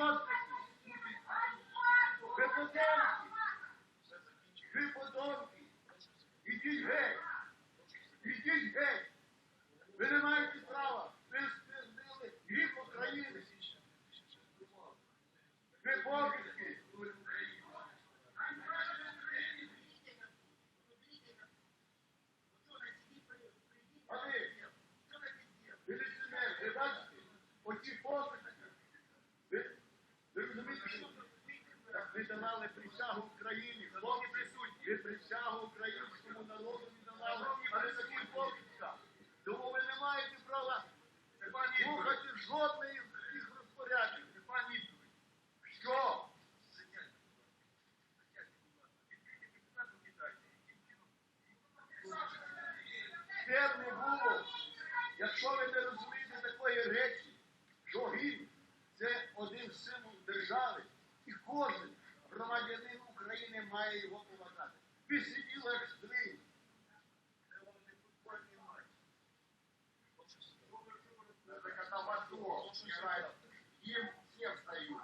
Вы не ржете. Ви подонки. Ви подонки. Ідіть геть. Ідіть геть. Ви не маєте права. Ви спиздили гріх України. Ви покидьки. А ви? Ви лицемір, ви бачите? Оці покидьки. Ви, ви розумієте, що так ви давали присягу Україні. Хлопці, ви присягу українському народу не давали, а не такі покидька. Тому ви не маєте права слухати жодної з їх розпоряджень. Що? Б не було, України має його поважати. Ви сиділи як стрій. Это когда в АТО играют, им все встают.